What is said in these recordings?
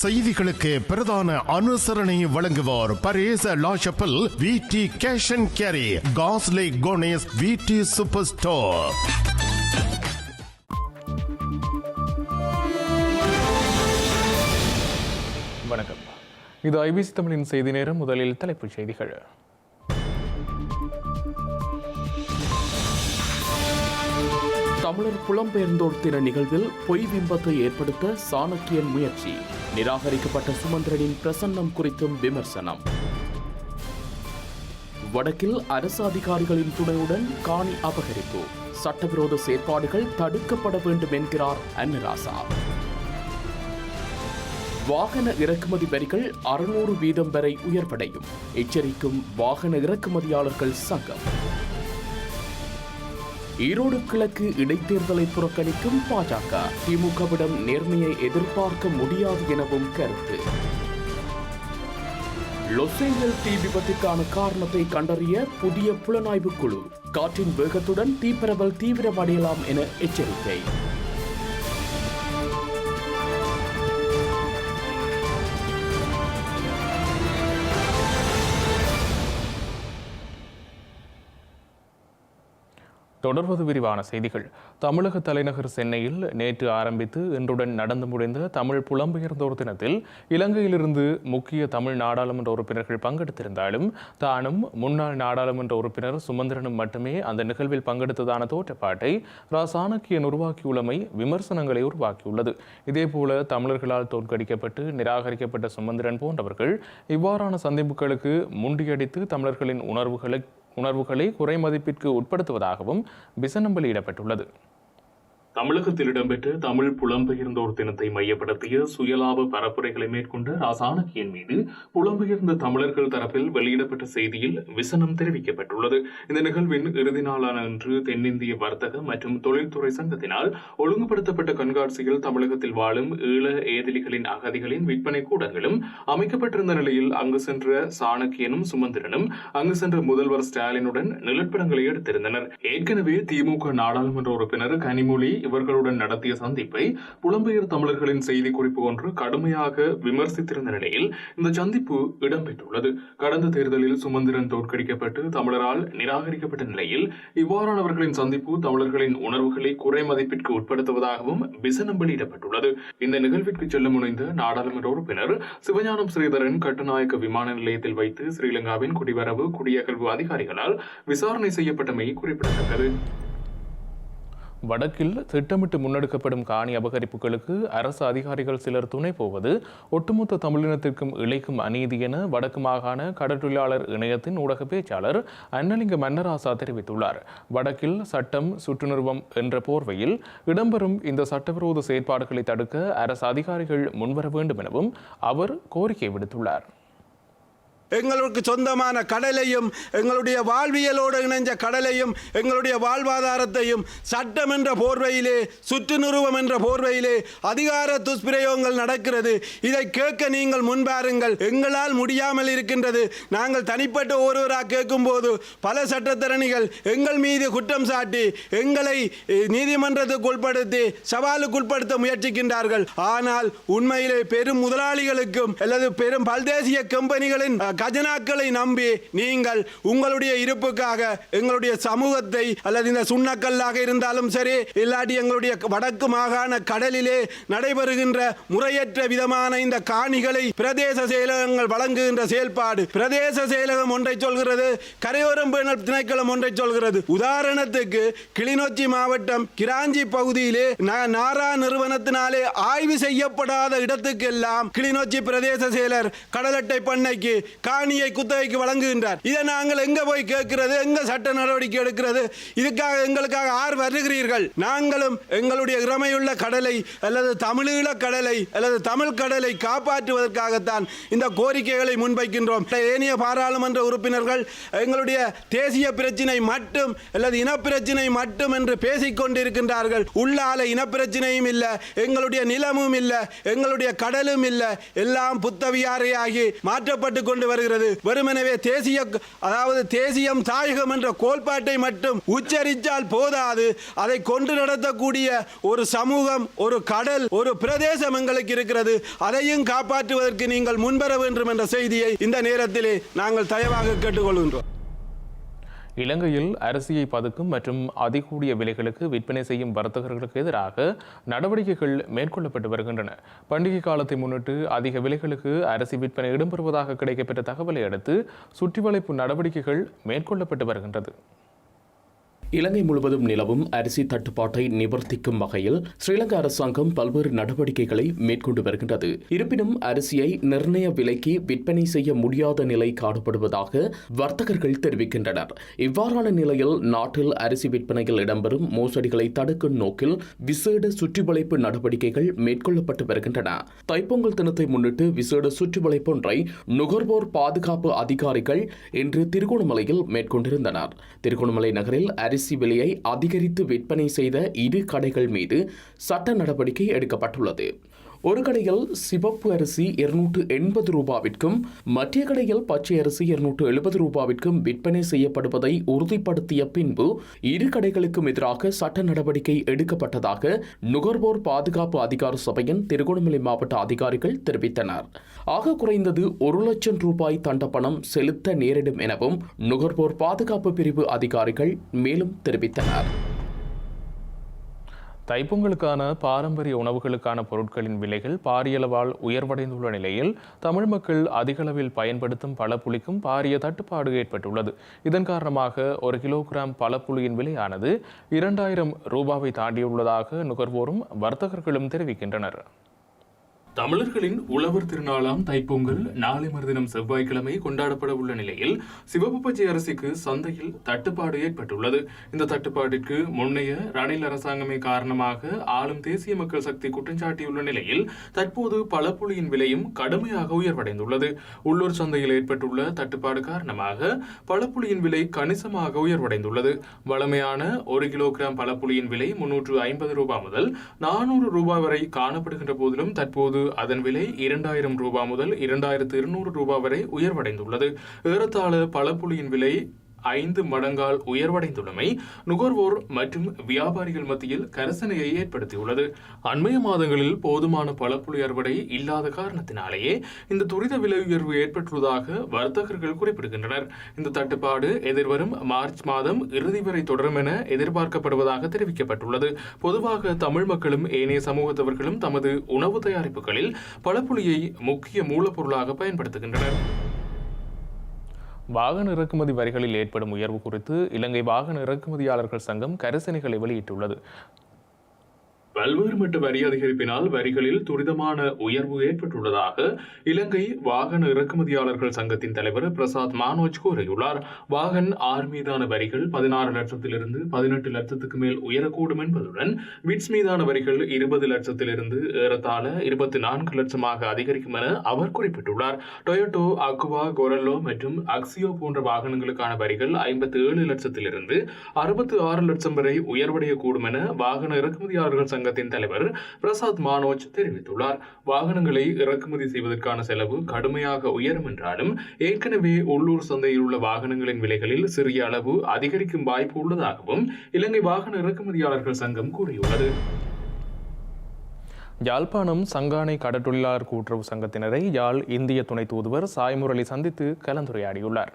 செய்திகளுக்கு பிரதான அனுசரணை வழங்குவோர் Paris La Chapelle V T cash and carry காஸ்லே கோனேஸ் V T super store வணக்கம். இது ஐபிசி தமிழின் செய்தி நேரம் முதலில் தலைப்புச் செய்திகள். தமிழர் புலம்பெயர்ந்தோர் தின நிகழ்வில் பொய் பிம்பத்தை ஏற்படுத்த சாணக்கியன் முயற்சி. நிராகரிக்கப்பட்ட சுமந்திரனின் பிரசன்னம் குறித்தும் விமர்சனம். வடக்கில் அரசு அதிகாரிகளின் துணையுடன் காணி அபகரிப்பு. சட்டவிரோத செயற்பாடுகள் தடுக்கப்பட வேண்டும் என்கிறார் அன்னராசா. வாகன இறக்குமதி வரிகள் அறுநூறு வீதம் வரை உயர்வடையும். எச்சரிக்கும் வாகன இறக்குமதியாளர்கள் சங்கம். ஈரோடு கிழக்கு இடைத்தேர்தலை புறக்கணிக்கும் பாஜக. திமுகவிடம் நேர்மையை எதிர்பார்க்க முடியாது எனவும் கருத்து. லொசேங்கல் தீ விபத்துக்கான காரணத்தை கண்டறிய புதிய புலனாய்வு குழு. காற்றின் வேகத்துடன் தீப்பரவல் தீவிரமடையலாம் என எச்சரிக்கை. தொடர்வது விரிவான செய்திகள். தமிழக தலைநகர் சென்னையில் நேற்று ஆரம்பித்து இன்றுடன் நடந்து முடிந்த தமிழ் புலம்பெயர்ந்தோர் தினத்தில் இலங்கையிலிருந்து முக்கிய தமிழ் நாடாளுமன்ற உறுப்பினர்கள் பங்கெடுத்திருந்தாலும் தானும் முன்னாள் நாடாளுமன்ற உறுப்பினர் சுமந்திரனும் மட்டுமே அந்த நிகழ்வில் பங்கெடுத்ததான தோற்றப்பாட்டை ரா சாணக்கியன் உருவாக்கியுள்ளமை விமர்சனங்களை உருவாக்கியுள்ளது. இதேபோல தமிழர்களால் தோற்கடிக்கப்பட்டு நிராகரிக்கப்பட்ட சுமந்திரன் போன்றவர்கள் இவ்வாறான சந்திப்புகளுக்கு முண்டியடித்து தமிழர்களின் உணர்வுகளை உணர்வுகளை குறைமதிப்பிற்கு உட்படுத்துவதாகவும் விசனம் வெளியிடப்பட்டுள்ளது தமிழகத்தில் இடம்பெற்ற தமிழ் புலம்பெயர்ந்தோர் தினத்தை மையப்படுத்திய சுயலாப பரப்புரைகளை மேற்கொண்ட ராசானகியின் மீது புலம்பெயர்ந்த தமிழர்கள் தரப்பில் வெளியிடப்பட்ட செய்தியில் விசனம் தெரிவிக்கப்பட்டுள்ளது. இந்த நிகழ்வின் இறுதி நாளான இன்று தென்னிந்திய வர்த்தக மற்றும் தொழில்துறை சங்கத்தினால் ஒழுங்குபடுத்தப்பட்ட கண்காட்சியில் தமிழகத்தில் வாழும் ஈழ ஏதிலிகளின் அகதிகளின் விற்பனை கூடங்களும் அமைக்கப்பட்டிருந்த நிலையில் அங்கு சென்ற சாணக்கியனும் சுமந்திரனும் அங்கு சென்ற முதல்வர் ஸ்டாலினுடன் நிலப்படங்களை எடுத்திருந்தனர். ஏற்கனவே திமுக நாடாளுமன்ற உறுப்பினர் கனிமொழி இவர்களுடன் நடத்திய சந்திப்பை புலம்பெயர் தமிழர்களின் செய்தி குறிப்பு ஒன்று கடுமையாக விமர்சித்திருந்த நிலையில் இந்த சந்திப்பு இடம்பெற்றுள்ளது. கடந்த தேர்தலில் சுமந்திரன் தோற்கடிக்கப்பட்டு தமிழரால் நிராகரிக்கப்பட்ட நிலையில் இவ்வாறானவர்களின் சந்திப்பு தமிழர்களின் உணர்வுகளை குறை மதிப்பிற்கு உட்படுத்துவதாகவும் விசனம் வெளியிடப்பட்டுள்ளது இந்த நிகழ்விற்கு செல்ல முனைந்த நாடாளுமன்ற உறுப்பினர் சிவஞானம் ஸ்ரீதரன் கட்டுநாயக்க விமான நிலையத்தில் வைத்து ஸ்ரீலங்காவின் குடிவரவு குடியகழ்வு அதிகாரிகளால் விசாரணை செய்யப்பட்டமை குறிப்பிடத்தக்கது. வடக்கில் திட்டமிட்டு முன்னெடுக்கப்படும் காணி அபகரிப்புகளுக்கு அரசு அதிகாரிகள் சிலர் துணை போவது ஒட்டுமொத்த தமிழினத்திற்கும் இழைக்கும் அநீதி என வடக்கு மாகாண கடற்றொழிலாளர் இணையத்தின் ஊடக பேச்சாளர் அன்னலிங்க மன்னராசா தெரிவித்துள்ளார். வடக்கில் சட்டம் சுற்றுநிறுவம் என்ற போர்வையில் இடம்பெறும் இந்த சட்டவிரோத செயற்பாடுகளை தடுக்க அரசு அதிகாரிகள் முன்வர வேண்டும் எனவும் அவர் கோரிக்கை விடுத்துள்ளார். எங்களுக்கு சொந்தமான கடலையும் எங்களுடைய வாழ்வியலோடு இணைஞ்ச கடலையும் எங்களுடைய வாழ்வாதாரத்தையும் சட்டம் என்ற போர்வையிலே சுற்றுநிறுவம் என்ற போர்வையிலே அதிகார துஷ்பிரயோகங்கள் நடக்கிறது. இதை கேட்க நீங்கள் முன்பாருங்கள். எங்களால் முடியாமல் இருக்கின்றது. நாங்கள் தனிப்பட்ட ஒருவராக கேட்கும்போது பல சட்டத்தரணிகள் எங்கள் மீது குற்றம் சாட்டி எங்களை நீதிமன்றத்துக்கு உட்படுத்தி சவாலுக்குட்படுத்த முயற்சிக்கின்றார்கள். ஆனால் உண்மையிலே பெரும் முதலாளிகளுக்கும் அல்லது பெரும் பல்தேசிய கம்பெனிகளின் கஜனாக்களை நம்பி நீங்கள் உங்களுடைய இருப்புக்காக எங்களுடைய சமூகத்தை அல்லது இந்த சுண்ணக்கல்லாக இருந்தாலும் சரி இல்லாட்டி எங்களுடைய வடக்கு மாகாண கடலிலே நடைபெறுகின்ற முறையற்ற விதமான இந்த காணிகளை பிரதேச செயலகங்கள் வழங்குகின்ற செயல்பாடு பிரதேச செயலகம் ஒன்றை சொல்கிறது கரையோரம் பேணல் திணைக்களம் ஒன்றை சொல்கிறது. உதாரணத்துக்கு கிளிநொச்சி மாவட்டம் கிராஞ்சி பகுதியிலே ந- நாரா நிறுவனத்தினாலே ஆய்வு செய்யப்படாத இடத்துக்கெல்லாம் கிளிநொச்சி பிரதேச செயலர் கடலட்டை பண்ணைக்கு காணியை குத்தகைக்கு வழங்குகின்றார். இதை நாங்கள் எங்க போய் கேட்கிறது? எங்க சட்ட நடவடிக்கை எடுக்கிறது? இதுக்காக எங்களுக்காக ஆர் வருகிறீர்கள்? நாங்களும் எங்களுடைய இறமையுள்ள கடலை அல்லது தமிழீழ கடலை அல்லது தமிழ் கடலை காப்பாற்றுவதற்காகத்தான் இந்த கோரிக்கைகளை முன்வைக்கின்றோம். ஏனைய பாராளுமன்ற உறுப்பினர்கள் எங்களுடைய தேசிய பிரச்சினை மட்டும் அல்லது இனப்பிரச்சினை மட்டும் என்று பேசிக் கொண்டிருக்கின்றார்கள் உள்ளால இனப்பிரச்சினையும் இல்லை எங்களுடைய நிலமும் இல்லை எங்களுடைய கடலும் இல்லை. எல்லாம் புத்தவியாரையாகி மாற்றப்பட்டு கொண்டு வர வருகிறது. வெறுமனவே தேசிய அதாவது தேசியம் தாயகம் என்ற கோட்பாட்டை மட்டும் உச்சரித்தால் போதாது. அதை கொண்டு நடத்தக்கூடிய ஒரு சமூகம் ஒரு கடல் ஒரு பிரதேசம் எங்களுக்கு இருக்கிறது. அதையும் காப்பாற்றுவதற்கு நீங்கள் முன்வர வேண்டும் என்ற செய்தியை இந்த நேரத்திலே நாங்கள் தயவாக கேட்டுக்கொள்கின்றோம். இலங்கையில் அரிசியை பதுக்கும் மற்றும் அதிகூடிய விலைகளுக்கு விற்பனை செய்யும் வர்த்தகர்களுக்கு எதிராக நடவடிக்கைகள் மேற்கொள்ளப்பட்டு வருகின்றன. பண்டிகை காலத்தை முன்னிட்டு அதிக விலைகளுக்கு அரிசி விற்பனை இடம்பெறுவதாக கிடைக்கப்பெற்ற தகவலை அடுத்து சுற்றி வளைப்பு நடவடிக்கைகள் மேற்கொள்ளப்பட்டு வருகின்றது. இலங்கை முழுவதும் நிலவும் அரிசி தட்டுப்பாட்டை நிவர்த்திக்கும் வகையில் ஸ்ரீலங்கா அரசாங்கம் பல்வேறு நடவடிக்கைகளை மேற்கொண்டு வருகின்றது. இருப்பினும் அரிசியை நிர்ணய விலைக்கு விற்பனை செய்ய முடியாத நிலை காணப்படுவதாக வர்த்தகர்கள் தெரிவிக்கின்றனர். இவ்வாறான நிலையில் நாட்டில் அரிசி விற்பனையில் இடம்பெறும் மோசடிகளை தடுக்கும் நோக்கில் விசேட சுற்றிவளைப்பு நடவடிக்கைகள் மேற்கொள்ளப்பட்டு வருகின்றன. தைப்பொங்கல் தினத்தை முன்னிட்டு விசேட சுற்றிவளைப்பொன்றை நுகர்வோர் பாதுகாப்பு அதிகாரிகள் இன்று திருகோணமலையில் மேற்கொண்டிருந்தனர். திருகோணமலை நகரில் அரிசி விலையை அதிகரித்து விற்பனை செய்த இரு கடைகள் மீது சட்ட நடவடிக்கை எடுக்கப்பட்டுள்ளது. ஒரு கடையில் சிவப்பு அரிசி இருநூற்று எண்பது ரூபாவிற்கும் மற்ற கடையில் பச்சை அரிசி இருநூற்று எழுபது ரூபாவிற்கும் விற்பனை செய்யப்படுவதை உறுதிப்படுத்திய பின்பு இரு கடைகளுக்கும் எதிராக சட்ட நடவடிக்கை எடுக்கப்பட்டதாக நுகர்வோர் பாதுகாப்பு அதிகார சபையின் திருகோணமலை மாவட்ட அதிகாரிகள் தெரிவித்தனர். ஆக குறைந்தது ஒரு லட்சம் ரூபாய் தண்ட பணம் செலுத்த நேரிடும் எனவும் நுகர்வோர் பாதுகாப்பு பிரிவு அதிகாரிகள் மேலும் தெரிவித்தனர். தைப்பொங்கலுக்கான பாரம்பரிய உணவுகளுக்கான பொருட்களின் விலைகள் பாரியளவால் உயர்வடைந்துள்ள நிலையில் தமிழ் மக்கள் அதிகளவில் பயன்படுத்தும் பழப்புளிக்கும் பாரிய தட்டுப்பாடு ஏற்பட்டுள்ளது. இதன் காரணமாக ஒரு கிலோகிராம் பழப்புளியின் விலையானது இரண்டாயிரம் ரூபாவை தாண்டியுள்ளதாக நுகர்வோரும் வர்த்தகர்களும் தெரிவிக்கின்றனர். தமிழர்களின் உழவர் திருநாளாம் தைப்பொங்கல் நாளை மறுதினம் செவ்வாய்க்கிழமை கொண்டாடப்பட உள்ள நிலையில் சிவப்பு பச்சை அரிசிக்கு சந்தையில் தட்டுப்பாடு ஏற்பட்டுள்ளது. இந்த தட்டுப்பாட்டிற்கு முன்னைய ரணில் அரசாங்கமே காரணமாக ஆளும் தேசிய மக்கள் சக்தி குற்றஞ்சாட்டியுள்ள நிலையில் தற்போது பழப்புளியின் விலையும் கடுமையாக உயர்வடைந்துள்ளது. உள்ளூர் சந்தையில் ஏற்பட்டுள்ள தட்டுப்பாடு காரணமாக பழப்புளியின் விலை கணிசமாக உயர்வடைந்துள்ளது. வளமையான ஒரு கிலோகிராம் பழப்புளியின் விலை முன்னூற்று ஐம்பது ரூபாய் முதல் நானூறு ரூபாய் வரை காணப்படுகின்ற போதிலும் தற்போது அதன் விலை இரண்டாயிரம் ரூபாய் முதல் இரண்டாயிரத்து இருநூறு ரூபாய் வரை உயர்வடைந்துள்ளது. ஏறத்தாழ பழப்புளியின் விலை ஐந்து மடங்கால் உயர்வடைந்துள்ளமை நுகர்வோர் மற்றும் வியாபாரிகள் மத்தியில் கரசனையை ஏற்படுத்தியுள்ளது. அண்மைய மாதங்களில் போதுமான பழப்புளி அறுவடை இல்லாத காரணத்தினாலேயே இந்த துரித விலை உயர்வு ஏற்பட்டுள்ளதாக வர்த்தகர்கள் குறிப்பிடுகின்றனர். இந்த தட்டுப்பாடு எதிர்வரும் மார்ச் மாதம் இறுதி வரை தொடரும் என எதிர்பார்க்கப்படுவதாக தெரிவிக்கப்பட்டுள்ளது. பொதுவாக தமிழ் மக்களும் ஏனைய சமூகத்தவர்களும் தமது உணவு தயாரிப்புகளில் பழப்புளியை முக்கிய மூலப்பொருளாக பயன்படுத்துகின்றனர். வாகன இறக்குமதி வரிகளில் ஏற்படும் உயர்வு குறித்து இலங்கை வாகன இறக்குமதியாளர்கள் சங்கம் கரிசனைகளை வெளியிட்டுள்ளது. பல்வேறு மட்ட வரி அதிகரிப்பினால் வரிகளில் துரிதமான உயர்வு ஏற்பட்டுள்ளதாக இலங்கை வாகன இறக்குமதியாளர்கள் சங்கத்தின் தலைவர் பிரசாத் மானோஜ் கூறியுள்ளார். வாகன் ஆர் மீதான வரிகள் பதினாறு லட்சத்திலிருந்து பதினெட்டு லட்சத்துக்கு மேல் உயரக்கூடும் என்பதுடன் விட்ஸ் மீதான வரிகள் இருபது லட்சத்திலிருந்து ஏறத்தாழ இருபத்தி நான்கு லட்சமாக அதிகரிக்கும் என அவர் குறிப்பிட்டுள்ளார். டொயோட்டோ அக்வா கொரல்லோ மற்றும் அக்சியோ போன்ற வாகனங்களுக்கான வரிகள் ஐம்பத்தி ஏழு லட்சத்திலிருந்து அறுபத்தி ஆறு லட்சம் வரை உயர்வடையக்கூடும் என வாகன இறக்குமதியாளர்கள் சங்க சங்கத்தின் தலைவர் பிரசாத் மானோஜ் தெரிவித்துள்ளார். வாகனங்களை இறக்குமதி செய்வதற்கான செலவு கடுமையாக உயரும் என்றாலும் ஏற்கனவே உள்ளூர் சந்தையில் உள்ள வாகனங்களின் விலைகளில் சிறிய அளவு அதிகரிக்கும் வாய்ப்பு உள்ளதாகவும் இலங்கை வாகன இறக்குமதியாளர்கள் சங்கம் கூறியுள்ளது. யாழ்ப்பாணம் சங்கானை கடற்றொழிலாளர் கூட்டுறவு சங்கத்தினரை யாழ் இந்திய துணை தூதுவர் சாய்முரளி சந்தித்து கலந்துரையாடியுள்ளார்.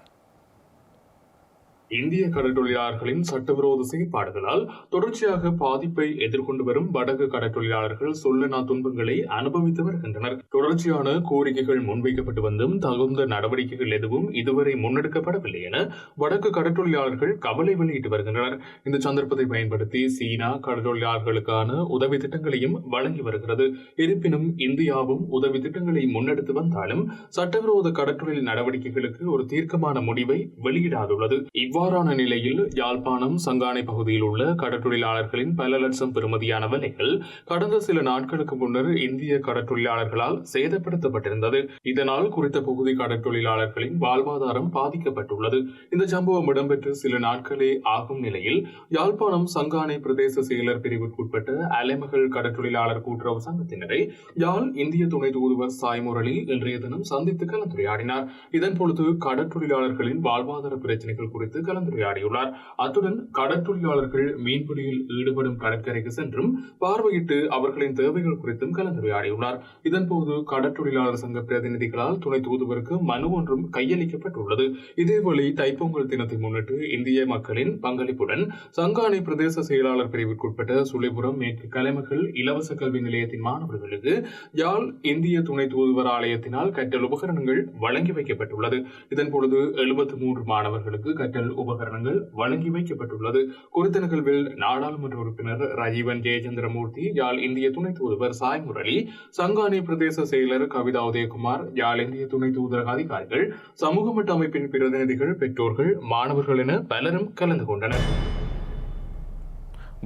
இந்திய கடற்தொழிலாளர்களின் சட்டவிரோத செயற்பாடுகளால் தொடர்ச்சியாக பாதிப்பை எதிர்கொண்டு வரும் வடக்கு கடற்தொழிலாளர்கள் சொல்லனா துன்பங்களை அனுபவித்து வருகின்றனர் தொடர்ச்சியான கோரிக்கைகள் முன்வைக்கப்பட்டு வந்தும் தகுந்த நடவடிக்கைகள் எதுவும் இதுவரை முன்னெடுக்கப்படவில்லை என வடக்கு கடற்தொழிலாளர்கள் கவலை வெளியிட்டு வருகின்றனர். இந்த சந்தர்ப்பத்தை பயன்படுத்தி சீனா கடற்தொழிலாளர்களுக்கான உதவி திட்டங்களையும் வழங்கி வருகிறது. இருப்பினும் இந்தியாவும் உதவி திட்டங்களை முன்னெடுத்து வந்தாலும் சட்டவிரோத கடற்தொழில் நடவடிக்கைகளுக்கு ஒரு தீர்க்கமான முடிவை வெளியிடாதுள்ளது. இவ்வாறு இவ்வாறான நிலையில் யாழ்ப்பாணம் சங்கானை பகுதியில் உள்ள கடற்றொழிலாளர்களின் பல லட்சம் பெறுமதியான வலைகள் கடந்த சில நாட்களுக்கு முன்னர் இந்திய கடற்றொழிலாளர்களால் சேதப்படுத்தப்பட்டிருந்தது. இதனால் குறித்த பகுதி கடற்றொழிலாளர்களின் வாழ்வாதாரம் பாதிக்கப்பட்டுள்ளது. இந்த சம்பவம் இடம்பெற்று சில நாட்களே ஆகும் நிலையில் யாழ்ப்பாணம் சங்கானை பிரதேச செயலர் பிரிவுக்குட்பட்ட அலைமகள் கடற்றொழிலாளர் கூட்டுறவு சங்கத்தினரை யாழ் இந்திய துணை தூதுவர் சாய் முரளி இன்றைய தினம் சந்தித்து கலந்துரையாடினார். இதன் பொழுது கடற்றொழிலாளர்களின் வாழ்வாதார பிரச்சனைகள் குறித்து கலந்துரையாடியுள்ளார். அத்துடன் கடற்றொழிலாளர்கள் மீன்பிடியில் ஈடுபடும் கடற்கரைக்கு சென்றும் பார்வையிட்டு அவர்களின் தேவைகள் குறித்தும் கலந்துரையாடியுள்ளார். இதன்போது கடற்றொழிலாளர் சங்க பிரதிநிதிகளால் துணை தூதுவருக்கு மனு ஒன்றும் கையளிக்கப்பட்டுள்ளது. இதேவேளை தைப்பொங்கல் தினத்தை முன்னிட்டு இந்திய மக்களின் பங்களிப்புடன் சங்கானை பிரதேச செயலாளர் பிரிவிற்குட்பட்ட சுழிபுரம் மேற்கு கலைமகள் இலவச கல்வி நிலையத்தின் மாணவர்களுக்கு யாழ் இந்திய துணை தூதுவர் ஆலயத்தினால் கற்றல் உபகரணங்கள் வழங்கி வைக்கப்பட்டுள்ளது. இதன்பொழுது எழுபத்தி மூன்று மாணவர்களுக்கு கற்றல் உபகரணங்கள் வழங்கி வைக்கப்பட்டுள்ளது. குறித்த நிகழ்வில் நாடாளுமன்ற உறுப்பினர் ராஜீவன் ஜெயச்சந்திரமூர்த்தி யாழ் இந்திய துணை தூதுவர் சாய் முரளி சங்கானி பிரதேச செயலர் கவிதா உதயகுமார் யாழ் இந்திய துணை தூதரக அதிகாரிகள் சமூக மட்ட அமைப்பின் பிரதிநிதிகள் பெற்றோர்கள் மாணவர்கள் என பலரும் கலந்து கொண்டனர்.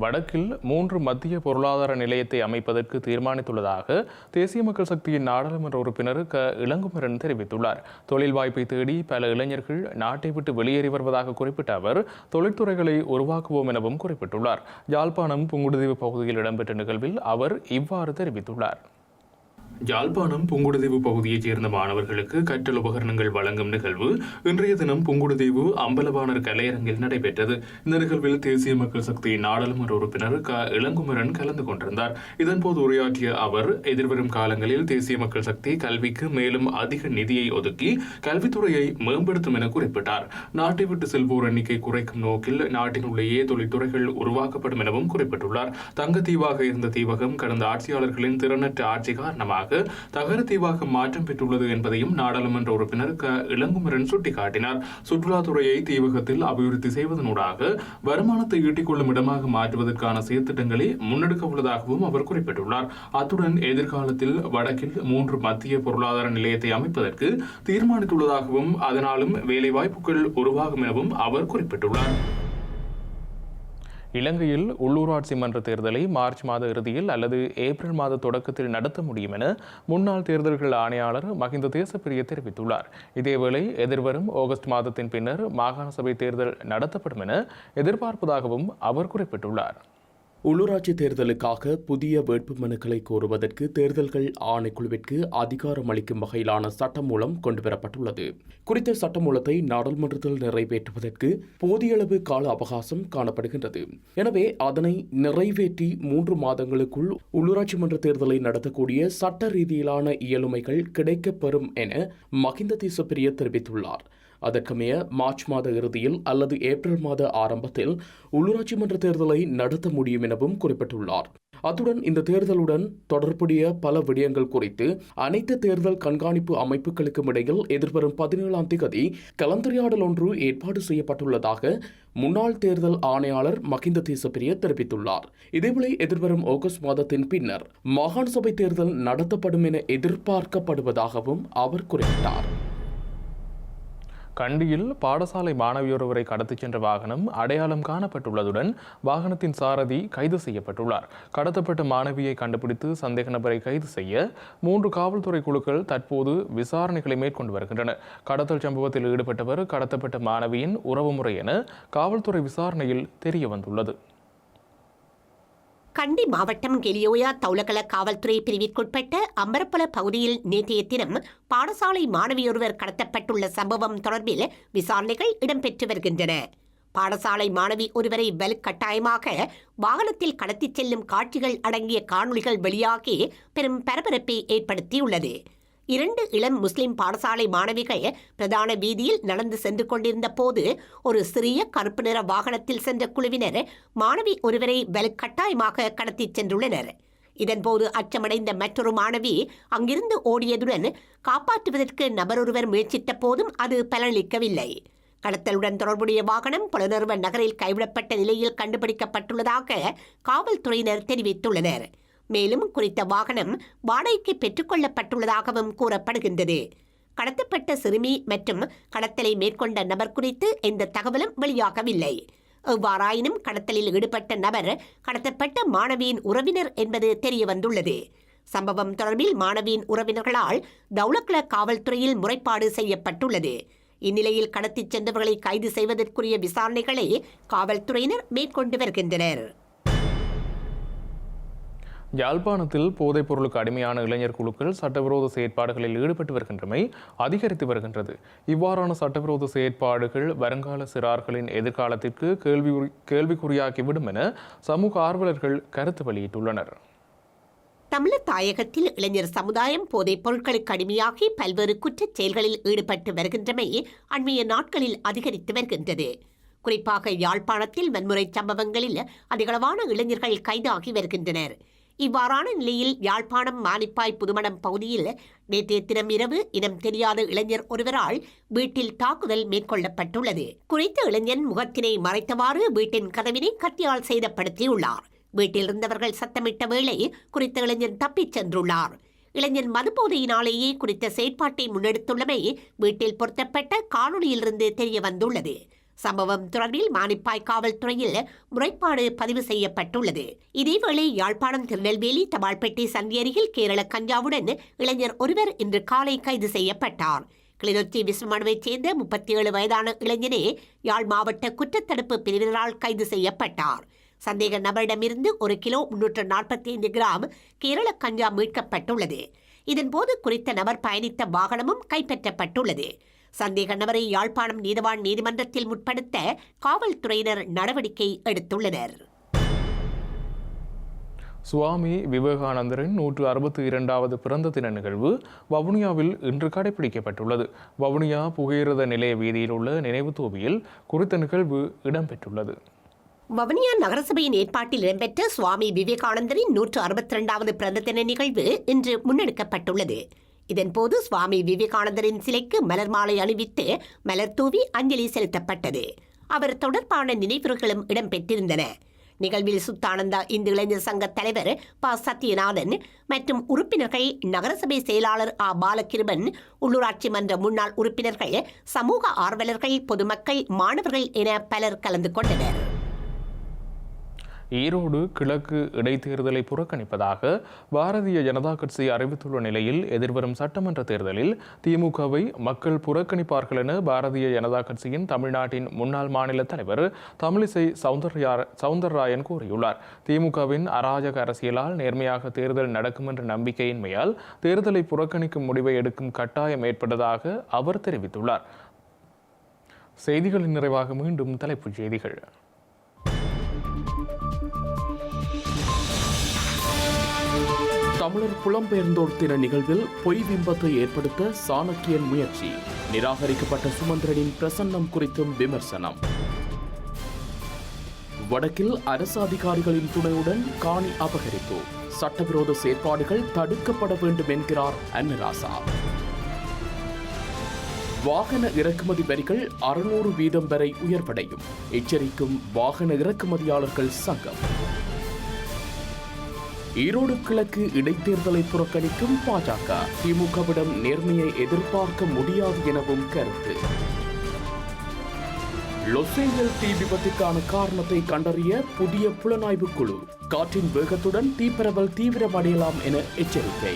வடக்கில் மூன்று மத்திய பொருளாதார நிலையத்தை அமைப்பதற்கு தீர்மானித்துள்ளதாக தேசிய மக்கள் சக்தியின் நாடாளுமன்ற உறுப்பினர் க. இளங்குமரன் தெரிவித்துள்ளார். தொழில் வாய்ப்பை தேடி பல இளைஞர்கள் நாட்டை விட்டு வெளியேறி வருவதாக குறிப்பிட்ட அவர் தொழிற்துறைகளை உருவாக்குவோம் எனவும் குறிப்பிட்டுள்ளார். யாழ்ப்பாணம் புங்குடுதீவு பகுதியில் இடம்பெற்ற நிகழ்வில் அவர் இவ்வாறு தெரிவித்துள்ளார். யாழ்ப்பாணம் புங்குடுதீவு பகுதியைச் சேர்ந்த மாணவர்களுக்கு கற்றல் உபகரணங்கள் வழங்கும் நிகழ்வு இன்றைய தினம் புங்குடுதீவு அம்பலவாணர் கலையரங்கில் நடைபெற்றது. இந்த நிகழ்வில் தேசிய மக்கள் சக்தியின் நாடாளுமன்ற உறுப்பினர் க. இளங்குமரன் கலந்து கொண்டிருந்தார். இதன்போது உரையாற்றிய அவர் எதிர்வரும் காலங்களில் தேசிய மக்கள் சக்தி கல்விக்கு மேலும் அதிக நிதியை ஒதுக்கி கல்வித்துறையை மேம்படுத்தும் என குறிப்பிட்டார். நாட்டை விட்டு செல்வோர் எண்ணிக்கை குறைக்கும் நோக்கில் நாட்டினுள்ளேயே தொழில்துறைகள் உருவாக்கப்படும் எனவும் குறிப்பிட்டுள்ளார். தங்கத்தீவாக இருந்த தீவகம் கடந்த ஆட்சியாளர்களின் திறனற்ற ஆட்சி காரணமாக தகர தீவாக மாற்றம் பெற்றுள்ளது என்பதையும் நாடாளுமன்ற உறுப்பினர் க. இளங்குமரன் சுட்டிக்காட்டினார். சுற்றுலாத்துறையை தீவகத்தில் அபிவிருத்தி செய்வதனூடாக வருமானத்தை ஈட்டிக்கொள்ளும் இடமாக மாற்றுவதற்கான செயற்திட்டங்களை முன்னெடுக்க உள்ளதாகவும் அவர் குறிப்பிட்டுள்ளார். அத்துடன் எதிர்காலத்தில் வடக்கில் மூன்று மத்திய பொருளாதார நிலையத்தை அமைப்பதற்கு தீர்மானித்துள்ளதாகவும் அதனாலும் வேலைவாய்ப்புகள் உருவாகும் எனவும் அவர் குறிப்பிட்டுள்ளார். இலங்கையில் உள்ளூராட்சி மன்ற தேர்தலை மார்ச் மாத இறுதியில் அல்லது ஏப்ரல் மாத தொடக்கத்தில் நடத்த முடியும் என முன்னாள் தேர்தல்கள் ஆணையாளர் மஹிந்த தேசப்பிரிய தெரிவித்துள்ளார். இதேவேளை எதிர்வரும் ஆகஸ்ட் மாதத்தின் பின்னர் மாகாண சபை தேர்தல் நடத்தப்படும் என எதிர்பார்ப்பதாகவும் அவர் குறிப்பிட்டுள்ளார். உள்ளூராட்சி தேர்தலுக்காக புதிய வேட்புமனுக்களை கோருவதற்கு தேர்தல்கள் ஆணைக்குழுவிற்கு அதிகாரம் அளிக்கும் வகையிலான சட்டமூலம் கொண்டுவரப்பட்டுள்ளது. குறித்த சட்டமூலத்தை நாடாளுமன்றத்தில் நிறைவேற்றுவதற்கு போதிய அளவு கால அவகாசம் காணப்படுகின்றது. எனவே அதனை நிறைவேற்றி மூன்று மாதங்களுக்குள் உள்ளூராட்சி மன்ற தேர்தலை நடத்தக்கூடிய சட்ட ரீதியிலான இயலுமைகள் கிடைக்கப்பெறும் என மகிந்த தேசப்பிரிய தெரிவித்துள்ளார். அதற்குமே மார்ச் மாத இறுதியில் அல்லது ஏப்ரல் மாத ஆரம்பத்தில் உள்ளூராட்சி மன்ற தேர்தலை நடத்த முடியும் எனவும் குறிப்பிட்டுள்ளார். அத்துடன் இந்த தேர்தலுடன் தொடர்புடைய பல விடயங்கள் குறித்து அனைத்து தேர்தல் கண்காணிப்பு அமைப்புகளுக்கும் இடையில் எதிர்வரும் பதினேழாம் தேதி கலந்துரையாடல் ஒன்று ஏற்பாடு செய்யப்பட்டுள்ளதாக முன்னாள் தேர்தல் ஆணையாளர் மகிந்த தேசப்பிரிய தெரிவித்துள்ளார். இதேவேளை எதிர்வரும் ஆகஸ்ட் மாதத்தின் பின்னர் மாகாண சபை தேர்தல் நடத்தப்படும் என எதிர்பார்க்கப்படுவதாகவும் அவர் குறிப்பிட்டார். கண்டியில் பாடசாலை மாணவியொருவரை கடத்திச் சென்ற வாகனம் அடையாளம் காணப்பட்டுள்ளதுடன் வாகனத்தின் சாரதி கைது செய்யப்பட்டுள்ளார். கடத்தப்பட்ட மாணவியை கண்டுபிடித்து சந்தேக நபரை கைது செய்ய மூன்று காவல்துறை குழுக்கள் தற்போது விசாரணைகளை மேற்கொண்டு வருகின்றன. கடத்தல் சம்பவத்தில் ஈடுபட்டவர் கடத்தப்பட்ட மாணவியின் உறவுமுறை என காவல்துறை விசாரணையில் தெரிய வந்துள்ளது. கண்டி மாவட்டம் கெலியோயா தௌலகல காவல்துறை பிரிவிற்குட்பட்ட அம்பரப்பல பகுதியில் நேற்றைய தினம் பாடசாலை மாணவியொருவர் கடத்தப்பட்டுள்ள சம்பவம் தொடர்பில் விசாரணைகள் இடம்பெற்று வருகின்றன. பாடசாலை மாணவி ஒருவரை வலுக்கட்டாயமாக வாகனத்தில் கடத்திச் செல்லும் காட்சிகள் அடங்கிய காணொளிகள் வெளியாகி பெரும் பரபரப்பை ஏற்படுத்தியுள்ளது. இரண்டு இளம் முஸ்லிம் பாடசாலை மாணவிகள் பிரதான வீதியில் நடந்து சென்று கொண்டிருந்த போது ஒரு சிறிய கருப்பு நிற வாகனத்தில் சென்ற குழுவினர் மாணவி ஒருவரை வலுக்கட்டாயமாக கடத்திச் சென்றுள்ளனர். இதன்போது அச்சமடைந்த மற்றொரு மாணவி அங்கிருந்து ஓடியதுடன் காப்பாற்றுவதற்கு நபரொருவர் முயற்சித்த போதும் அது பலனளிக்கவில்லை. கடத்தலுடன் தொடர்புடைய வாகனம் புலனர்வ நகரில் கைவிடப்பட்ட நிலையில் கண்டுபிடிக்கப்பட்டுள்ளதாக காவல்துறையினர் தெரிவித்துள்ளனர். மேலும் குறித்த வாகனம் வாடகைக்கு பெற்றுக்கொள்ளப்பட்டுள்ளதாகவும் கூறப்படுகின்றது. கடத்தப்பட்ட சிறுமி மற்றும் கடத்தலை மேற்கொண்ட நபர் குறித்து எந்த தகவலும் வெளியாகவில்லை. எவ்வாறாயினும் கடத்தலில் ஈடுபட்ட நபர் கடத்தப்பட்ட மாணவியின் உறவினர் என்பது தெரியவந்துள்ளது. சம்பவம் தொடர்பில் மாணவியின் உறவினர்களால் தௌலக்ல காவல்துறையில் முறைப்பாடு செய்யப்பட்டுள்ளது. இந்நிலையில் கடத்திச் சென்றவர்களை கைது செய்வதற்குரிய விசாரணைகளை காவல்துறையினர் மேற்கொண்டு வருகின்றனர். யாழ்ப்பாணத்தில் போதைப் பொருளுக்கு அடிமையான இளைஞர் குழுக்கள் சட்டவிரோத செயற்பாடுகளில் ஈடுபட்டு வருகின்றமை அதிகரித்து வருகின்றது. இவ்வாறான சட்டவிரோத செயற்பாடுகள் வருங்கால சிறார்களின் எதிர்காலத்திற்கு கேள்வி கேள்விக்குறியாகிவிடும் என சமூக ஆர்வலர்கள் கருத்து வெளியிட்டுள்ளனர். தமிழர் தாயகத்தில் இளைஞர் சமுதாயம் போதைப் பொருட்களுக்கு அடிமையாகி பல்வேறு குற்றச் செயல்களில் ஈடுபட்டு வருகின்றமை அண்மைய நாட்களில் அதிகரித்து வருகின்றது. குறிப்பாக யாழ்ப்பாணத்தில் வன்முறை சம்பவங்களில் அதிகளவான இளைஞர்கள் கைதாகி வருகின்றனர். இவ்வாறான நிலையில் யாழ்ப்பாணம் மானிப்பாய் புதுமணம் பகுதியில் நேற்றைய தினம் இரவு இனம் தெரியாத இளைஞர் ஒருவரால் வீட்டில் தாக்குதல் மேற்கொள்ளப்பட்டுள்ளது. குறித்த இளைஞன் முகத்தினை மறைத்தவாறு வீட்டின் கதவினை கத்தியால் சேதப்படுத்தியுள்ளார். வீட்டில் இருந்தவர்கள் சத்தமிட்ட வேளை குறித்த இளைஞன் தப்பிச் சென்றுள்ளார். இளைஞன் மதுபோதையினாலேயே குறித்த செயற்பாட்டை முன்னெடுத்துள்ளமை வீட்டில் பொருத்தப்பட்ட காணொலியிலிருந்து தெரிய வந்துள்ளது சம்பவம் தொடர்பில் மானிப்பாய் காவல்துறையில் முறைப்பாடு பதிவு செய்யப்பட்டுள்ளது. இதேவேளை யாழ்ப்பாணம் திருநெல்வேலி தபால்பேட்டை சந்தி அருகில் கேரள கஞ்சாவுடன் இளைஞர் ஒருவர் இன்று காலை கைது செய்யப்பட்டார். கிளிநொச்சி விஸ்வமனுவைச் சேர்ந்த முப்பத்தி ஏழு வயதான இளைஞனே யாழ் மாவட்ட குற்றத்தடுப்பு பிரிவினரால் கைது செய்யப்பட்டார். சந்தேக நபரிடமிருந்து ஒரு கிலோ முன்னூற்று நாற்பத்தி ஐந்து கிராம் கேரள கஞ்சா மீட்கப்பட்டுள்ளது. இதன்போது குறித்த நபர் பயணித்த வாகனமும் கைப்பற்றப்பட்டுள்ளது. சந்தேக யாழ்ப்பாணம் நீதவான் நீதிமன்றத்தில் முற்படுத்த காவல்துறையினர் நடவடிக்கை எடுத்துள்ளனர். சுவாமி விவேகானந்தரின் நூற்று அறுபத்தி இரண்டாவது பிறந்த தின நிகழ்வு வவுனியாவில் இன்று கடைபிடிக்கப்பட்டுள்ளது. வவுனியா புகையிரத நிலைய வீதியில் உள்ள நினைவு தூவியில் குறித்த நிகழ்வு இடம்பெற்றுள்ளது. வவுனியா நகரசபையின் ஏற்பாட்டில் இடம்பெற்ற சுவாமி விவேகானந்தரின் நூற்று அறுபத்தி இரண்டாவது பிறந்த தின நிகழ்வு இன்று முன்னெடுக்கப்பட்டுள்ளது. இதன்போது சுவாமி விவேகானந்தரின் சிலைக்கு மலர் மாலை அணிவித்து மலர் தூவி அஞ்சலி செலுத்தப்பட்டது. அவர் தொடர்பான நினைவுகளும் இடம்பெற்றிருந்தன. நிகழ்வில் சுத்தானந்தா இந்து இளைஞர் சங்க தலைவர் ப. சத்யநாதன் மற்றும் உறுப்பினர்கள் நகரசபை செயலாளர் ஆ. பாலகிருபன் உள்ளூராட்சி மன்ற முன்னாள் உறுப்பினர்கள் சமூக ஆர்வலர்கள் பொதுமக்கள் மாணவர்கள் என பலர் கலந்து கொண்டனர். ஈரோடு கிழக்கு இடைத்தேர்தலை புறக்கணிப்பதாக பாரதிய ஜனதா கட்சி அறிவித்துள்ள நிலையில் எதிர்வரும் சட்டமன்ற தேர்தலில் திமுகவை மக்கள் புறக்கணிப்பார்கள் என பாரதிய ஜனதா கட்சியின் தமிழ்நாட்டின் முன்னாள் மாநில தலைவர் தமிழிசை சவுந்தர்யா சவுந்தரராயன் கூறியுள்ளார். திமுகவின் அராஜக அரசியலால் நேர்மையாக தேர்தல் நடக்கும் என்ற நம்பிக்கையின்மையால் தேர்தலை புறக்கணிக்கும் முடிவை எடுக்கும் கட்டாயம் ஏற்பட்டதாக அவர் தெரிவித்துள்ளார். செய்திகளின் நிறைவாக மீண்டும் தலைப்புச் செய்திகள். தமிழர் புலம்பெயர்ந்தோர் தின நிகழ்வில் பொய் பிம்பத்தை ஏற்படுத்த சாணக்கியன் முயற்சி. நிராகரிக்கப்பட்ட சுமந்திரனின் பிரசன்னம் குறித்தும் விமர்சனம். வடக்கில் அரசு அதிகாரிகளின் துணையுடன் காணி அபகரிப்பு. சட்டவிரோத செயற்பாடுகள் தடுக்கப்பட வேண்டும் என்கிறார் அன்னராசா. வாகன இறக்குமதி வரிகள் அறுநூறு வீதம் வரை உயர்வடையும். எச்சரிக்கும் வாகன இறக்குமதியாளர்கள் சங்கம். ஈரோடு கிழக்கு இடைத்தேர்தலை புறக்கணிக்கும் பாஜக. திமுகவிடம் நேர்மையை எதிர்பார்க்க முடியாது எனவும் கருத்து. லொசேஞ்சல் தீ விபத்துக்கான காரணத்தை கண்டறிய புதிய புலனாய்வு குழு. காற்றின் வேகத்துடன் தீப்பரவல் தீவிரமடையலாம் என எச்சரிக்கை.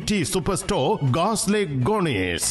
V T super store காஸ்லே கோனேஸ்